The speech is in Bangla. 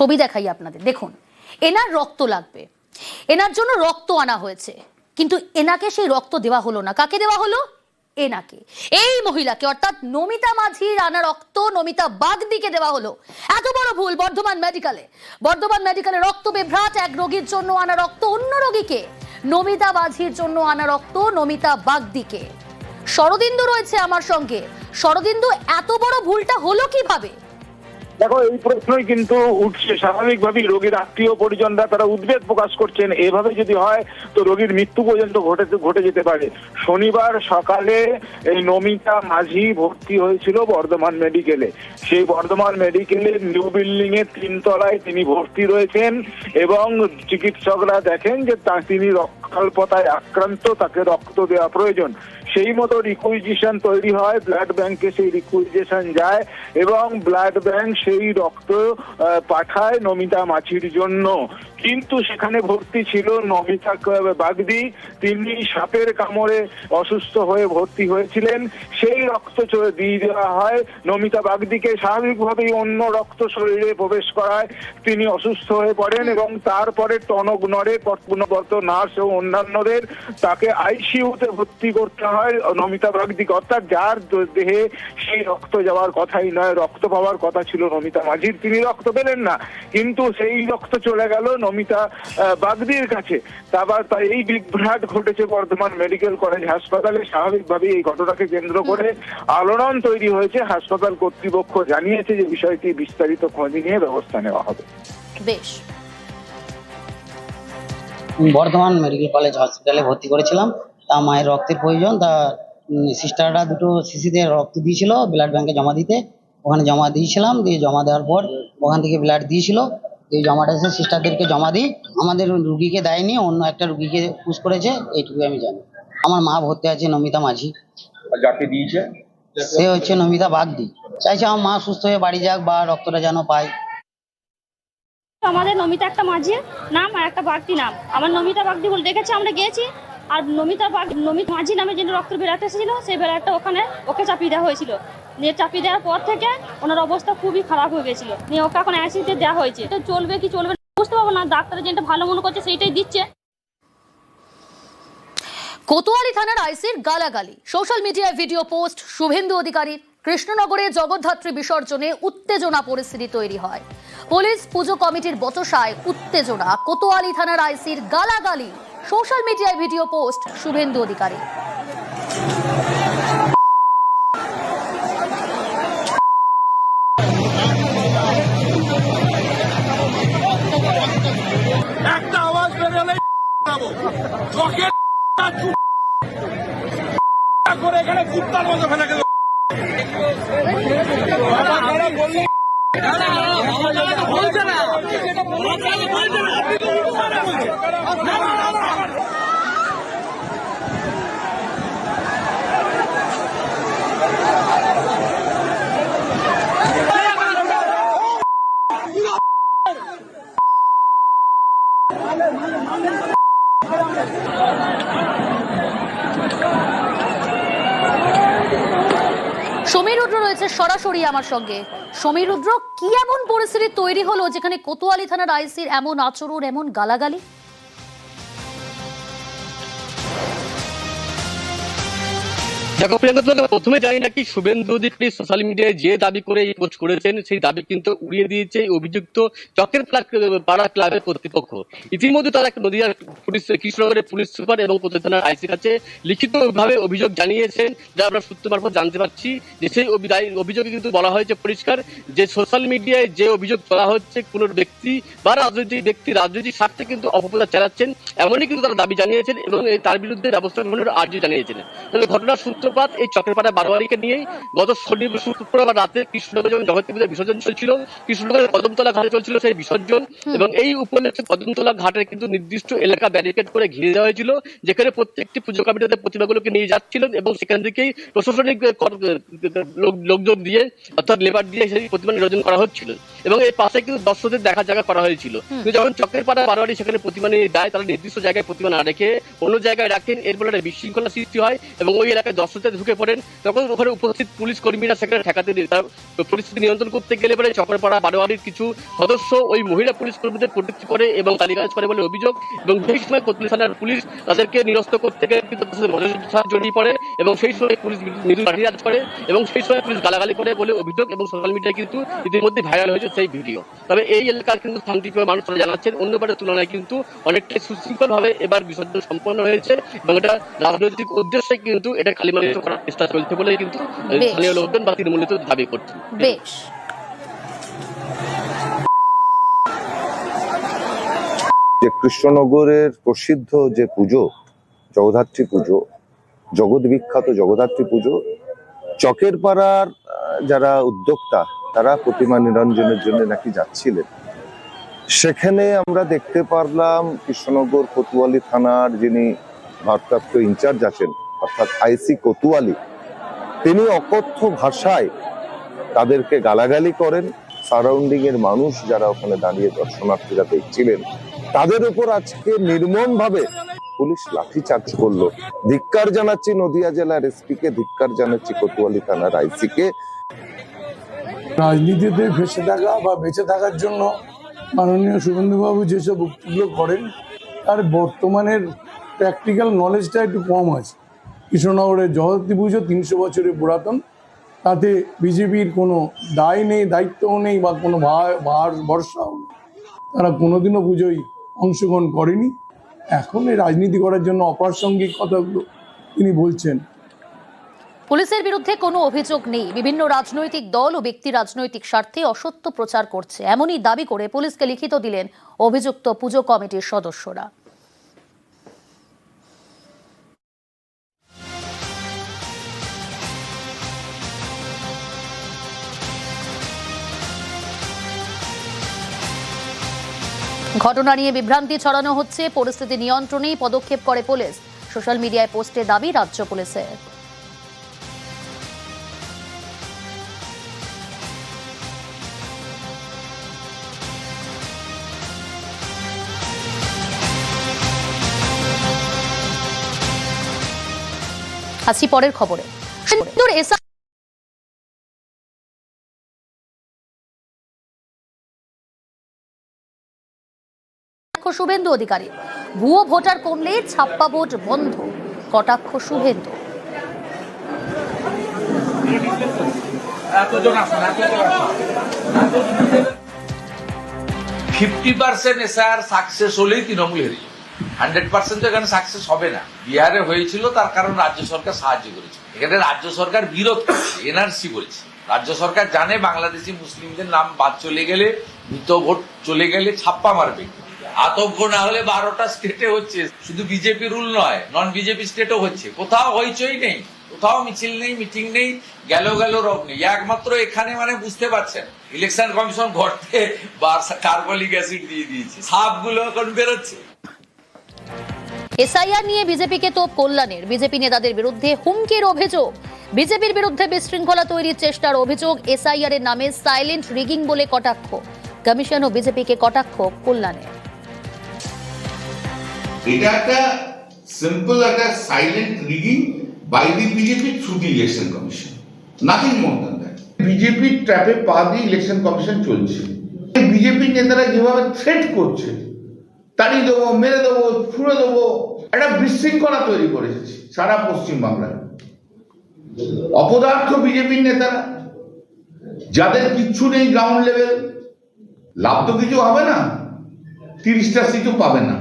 ছবি দেখাই আপনাদের। দেখুন, এনার রক্ত লাগবে। এনার জন্য রক্ত আনা হয়েছে। কিন্তু এনাকে সেই রক্ত দেওয়া হলো না। কাকে দেওয়া হলো? এনাকে। এই মহিলাকে, অর্থাৎ নমিতা মাঝির আনা রক্ত, নমিতা বাগদিকে দেওয়া হলো। এত বড় ভুল বর্ধমান মেডিকেলে। বর্ধমান মেডিকেলে রক্ত বিভ্রাট, এক রোগীর জন্য আনা রক্ত অন্য রোগীকে। নমিতা মাঝির জন্য আনা রক্ত নমিতা বাগদিকে। শরদিন্দু রয়েছে আমার সঙ্গে। শরদিন্দু, এত বড় ভুলটা হলো কীভাবে? দেখো, এই প্রশ্নই কিন্তু উঠছে। স্বাভাবিকভাবেই রোগীর আত্মীয় পরিজনরা তারা উদ্বেগ প্রকাশ করছেন। এভাবে যদি হয়, তো রোগীর মৃত্যু পর্যন্ত ঘটে ঘটে যেতে পারে। শনিবার সকালে এই নমিতা মাঝি ভর্তি হয়েছিল বর্ধমান মেডিকেলে। সেই বর্ধমান মেডিকেলের নিউ বিল্ডিং এর তিনতলায় তিনি ভর্তি রয়েছেন এবং চিকিৎসকরা দেখেন যে তিনি রক্তাল্পতায় আক্রান্ত, তাকে রক্ত দেওয়া প্রয়োজন। সেই মতো রিকুইজিশন তৈরি হয় ব্লাড ব্যাংকে সেই রিকুইজিশন যায় এবং ব্লাড ব্যাংক সেই রক্ত পাঠায় নমিতা মাছির জন্য। কিন্তু সেখানে ভর্তি ছিল নমিতা বাগদি। তিনি সাপের কামড়ে অসুস্থ হয়ে ভর্তি হয়েছিলেন। সেই রক্ত দিয়ে দেওয়া হয়। নমিতা বাগদিকে স্বাভাবিকভাবেই অন্য রক্ত শরীরে প্রবেশ করায়। তিনি অসুস্থ হয়ে পড়েন এবং তারপরে টনক নড়ে কর্তব্যরত নার্স ও অন্যান্যদের, তাকে আইসিইউতে ভর্তি করতে হয়, নমিতা বাগদিকে অর্থাৎ যার দেহে সেই রক্ত যাওয়ার কথাই নয়, রক্ত পাওয়ার কথা ছিল নমিতা মাঝির। তিনি রক্ত পেলেন না, কিন্তু সেই রক্ত চলে গেল নমিতা বাগদির কাছে। তারপর তাই এই বিভ্রাট ঘটেছে বর্ধমান মেডিকেল কলেজ হাসপাতালে। স্বাভাবিকভাবে এই ঘটনাকে কেন্দ্র করে আলোড়ন তৈরি হয়েছে। হাসপাতাল কর্তৃপক্ষ জানিয়েছে যে বিষয়টি বিস্তারিত খোঁজ নিয়ে ব্যবস্থা নেওয়া হবে। বেশ। বর্ধমান মেডিকেল কলেজ হসপিটালে ভর্তি করেছিলাম। তা মায়ের রক্তের প্রয়োজন তা সিস্টাররা দুটো শিশিদের রক্ত দিয়েছিল ব্লাড ব্যাংকে জমা দিতে। ওখানে জমা দিয়েছিলাম দিয়ে জমা দেওয়ার পর ওখান থেকে ব্লাড দিয়েছিল। এই জমাটা এসে সিস্টারদেরকে জমা দিই। আমাদের রুগীকে দেয়নি অন্য একটা রুগীকে পুশ করেছে এইটুকু আমি জানি। আমার মা ভর্তি আছে নমিতা মাঝি। যাকে দিয়েছে? সে হচ্ছে নমিতা বাগদি। চাইছে আমার মা সুস্থ হয়ে বাড়ি যাক বা রক্তটা যেন পায়। আমাদের নমিতা একটা মাঝি নাম আর একটা বাগদি নাম। আমার নমিতা বাগদি বলে দেখেছি আমরা গিয়েছি? আর নমিতা বাগ নমিতা মাঝি নামে যিনি রক্ত বেড়াতে এসেছিল, সেই বেড়াটা ওখানে ওকে চাপিয়ে দেওয়া হয়েছিল। নিয়ে চাপিয়ে দেওয়ার পর থেকে ওনার অবস্থা খুবই খারাপ হয়ে গেছিল। নিয়ে ওকে এখন অ্যাসিডে দেওয়া হয়েছে। তো চলবে কি চলবে বুঝতে পারব না, ডাক্তার যেটা ভালো মনে করছে সেইটাই দিচ্ছে। কোতোয়ালি থানার আইসির গালাগালি। সোশ্যাল মিডিয়ায় ভিডিও পোস্ট, শুভেন্দু অধিকারীর কৃষ্ণনগরে জগদ্ধাত্রী বিসর্জনে উত্তেজনা পরিস্থিতি তৈরি হয়। পুলিশ পুজো কমিটির বচসায় উত্তেজনা। কোতোয়ালি থানার আইসির গালাগালি। সোশ্যাল মিডিয়ায় ভিডিও পোস্ট শুভেন্দু অধিকারী। করে এখানে কুত্তার মতো ফেলে গেল বলছে না বলছে না আপনি তো উল্টো কথা বলছেন। না, না, না, না। সমীর রয়েছে সরাসরি আমার সঙ্গে। সমীর রুদ্র, কি এমন পরিস্থিতি তৈরি হলো যেখানে কোতোয়ালি থানার আইসির এমন আচরণ, এমন গালাগালি? দেখো প্রিয়াঙ্কা তোমাকে প্রথমে জানি শুভেন্দু সোশ্যাল মিডিয়ায় যে দাবি করে পোস্ট করেছেন, সেই দাবি কিন্তু উড়িয়ে দিয়েছে অভিযুক্ত চকের পাড়া ক্লাবের কর্তৃপক্ষ। ইতিমধ্যে তারা পুলিশ, কৃষ্ণনগরের পুলিশ সুপার এবং থানার কাছে লিখিত ভাবে অভিযোগ জানিয়েছেন, যা আমরা সূত্র মারফত জানতে পারছি যে সেই অভিযোগে কিন্তু বলা হয়েছে পরিষ্কার যে সোশ্যাল মিডিয়ায় যে অভিযোগ করা হচ্ছে, কোন ব্যক্তি বা রাজনৈতিক ব্যক্তি রাজনৈতিক স্বার্থে কিন্তু অপপ্রচার চালাচ্ছেন, এমনই কিন্তু তারা দাবি জানিয়েছেন এবং তার বিরুদ্ধে ব্যবস্থা গ্রহণের আর্জি জানিয়েছেন। ঘটনার সূত্রপাত এই চক্রপাড়া বারোয়ারিকে নিয়েই গত শনিবার শুক্রবার রাতে কৃষ্ণনগর যখন জগৎ পূজার বিসর্জন চলছিল। কৃষ্ণনগরের কদমতলা ঘাটে চলছিল সেই বিসর্জন এবং এই উপলক্ষে কদমতলা ঘাটের কিন্তু নির্দিষ্ট এলাকা ব্যারিকেড করে ঘিরে দেওয়া হয়েছিল যেখানে প্রত্যেকটি পুজো কমিটিতে প্রতিমাগুলোকে নিয়ে যাচ্ছিলেন এবং সেখান থেকেই প্রশাসনিক লোকজন দিয়ে অর্থাৎ লেবার দিয়ে সেই প্রতিমা নিরঞ্জন করা হচ্ছিল এবং এই পাশে কিন্তু দর্শকদের দেখা জায়গা করা হয়েছিল। কিন্তু যখন চকের পাড়া বারোয়ারি সেখানে প্রতিমা নিয়ে যায় তারা নির্দিষ্ট জায়গায় প্রতিমা না রেখে অন্য জায়গায় রাখেন এর ফলে একটা বিশৃঙ্খলা সৃষ্টি হয় এবং ওই এলাকায় দর্শক রক্ততে ঢুকে পড়েন, তখন ওখানে উপস্থিত পুলিশ কর্মীরা সেখানে ঠেকাতে দিয়ে তার পরিস্থিতি নিয়ন্ত্রণ করতে গেলে পরে চকরপাড়া বারোয়ারির কিছু সদস্য ওই মহিলা পুলিশ কর্মীদের প্রোটেক্ট করে এবং তালিকাজ করে বলে অভিযোগ এবং সেই সময় কোতলি থানার পুলিশ তাদেরকে নিরস্ত করতে গেলে কিন্তু তাদের জড়িয়ে পড়ে এবং সেই সময় পুলিশ মৃদু লাঠিচার্জ করে এবং সেই সময় পুলিশ গালাগালি করে বলে অভিযোগ এবং সোশ্যাল মিডিয়ায় কিন্তু ইতিমধ্যে ভাইরাল হয়েছে সেই ভিডিও। তবে এই এলাকার কিন্তু শান্তিপ্রিয় মানুষরা জানাচ্ছেন, অন্যবারের তুলনায় কিন্তু অনেকটাই সুশৃঙ্খল ভাবে এবার বিসর্জন সম্পন্ন হয়েছে এবং এটা রাজনৈতিক উদ্দেশ্যে কিন্তু এটা কালিমালিত করার চেষ্টা চলছে বলে কিন্তু স্থানীয় লোকজন বা তৃণমূল দাবি করছেন বেশ। যে কৃষ্ণনগরের প্রসিদ্ধ যে পুজো জগদ্ধাত্রী পুজো জগৎ বিখ্যাত জগদ্ধাত্রী পুজো চকের পাড়ার যারা উদ্যোক্তা তারা প্রতিমা নিরঞ্জনের জন্য নাকি যাচ্ছিলেন। সেখানে আমরা দেখতে পারলাম কৃষ্ণনগর কোতোয়ালি থানার যিনি ভারপ্রাপ্ত ইনচার্জ আছেন অর্থাৎ আইসি কোতোয়ালি, তিনি অকথ্য ভাষায় তাদেরকে গালাগালি করেন। সারাউন্ডিং এর মানুষ যারা ওখানে দাঁড়িয়ে দর্শনার্থীরা দেখছিলেন, তাদের উপর আজকে নির্মম ভাবে পুলিশ লাঠিচার্জ করল। ধিক্কার জানাচ্ছি নদিয়া জেলার এসপি কে ধিক্কার জানাচ্ছি কোতোয়ালি থানার আইসি কে রাজনীতিতে ভেসে থাকা বা বেঁচে থাকার জন্য মাননীয় শুভেন্দুবাবু যেসব উক্তিগুলো করেন, তার বর্তমানের প্র্যাকটিক্যাল নলেজটা একটু কম আছে। কৃষ্ণনগরের জগদ্ধাত্রী পুজো তিনশো বছরের পুরাতন। তাতে বিজেপির কোনো দায় নেই, দায়িত্বও নেই বা কোনো ভার নেই। তারা কোনোদিনও পুজোয় অংশগ্রহণ করেনি। এখন এই রাজনীতি করার জন্য অপ্রাসঙ্গিক কথাগুলো তিনি বলছেন। পুলিশের বিরুদ্ধে কোনো অভিযোগ নেই। বিভিন্ন রাজনৈতিক দল ও ব্যক্তি রাজনৈতিক স্বার্থে অসত্য প্রচার করছে। এমনই দাবি করে পুলিশকে লিখিত দিলেন অভিযুক্ত পুজো কমিটির সদস্যরা। ঘটনা নিয়ে বিভ্রান্তি ছড়ানো হচ্ছে, পরিস্থিতি নিয়ন্ত্রণেই পদক্ষেপ করে পুলিশ। সোশ্যাল মিডিয়ায় পোস্টে দাবি, রাজ্য পুলিশের। আসছি পরের খবরে? সুন্দর শুভেন্দু অধিকারী। ভুয়ো ভোটার কমলে ছাপ্পা ভোট বন্ধ। কটাক্ষ Suvendu. Fifty percent SR success হলেই হান্ড্রেড পার্সেন্ট এখানে সাকসেস হবে না। বিহারে হয়েছিল, তার কারণ রাজ্য সরকার সাহায্য করেছে। এখানে রাজ্য সরকার বিরোধ করছে, এনআরসি বলছে রাজ্য সরকার জানে বাংলাদেশি মুসলিমদের নাম বাদ চলে গেলে, মৃত ভোট চলে গেলে ছাপ্পা মারবে। আতঙ্ক না হলে বারোটা স্টেটে হচ্ছে। শুধু বিজেপি রুল নয় নন বিজেপি স্টেটও হচ্ছে। কোথাও হইচই নেই, কোথাও মিছিল নেই মিটিং নেই, গেল গেল রব নেই। একমাত্র এখানে মানে বুঝতে পারছেন ইলেকশন কমিশন ঘরতে কার্বলিক অ্যাসিড দিয়ে দিয়েছে। সাপগুলো এখন বেরোচ্ছে। এসআইআর নিয়ে বিজেপিকে তোপ কল্যাণের। বিজেপি নেতাদের বিরুদ্ধে হুমকির অভিযোগ। বিজেপির বিরুদ্ধে বিশৃঙ্খলা তৈরির চেষ্টার অভিযোগ এসআইআর এর নামে সাইলেন্ট রিগিং বলে কটাক্ষ। কমিশন ও বিজেপিকে কটাক্ষ কল্যাণের। এটা একটা সিম্পল একটা silent rigging by the BJP through the election commission nothing more than that বিজেপির ট্র্যাপে পা দিয়ে ইলেকশন কমিশন চলছে। বিজেপি নেতারা যেভাবে থ্রেট করছে, তাড়িয়ে দেবো, মেরে দেবো, ছুড়ে দেবো, একটা বিশৃঙ্খলা তৈরি করেছে সারা পশ্চিম বাংলায় অপদার্থ বিজেপির নেতারা, যাদের কিচ্ছু নেই গ্রাউন্ড লেভেল লাভ তো কিছু হবে না, তিরিশটা সিটও পাবে না।